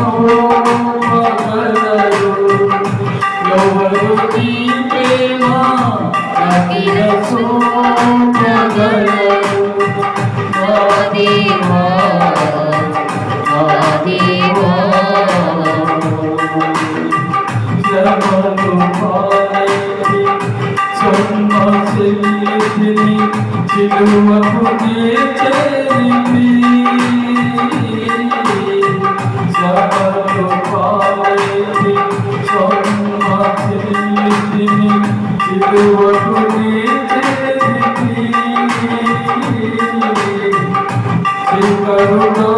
Oh, I'm not Ruka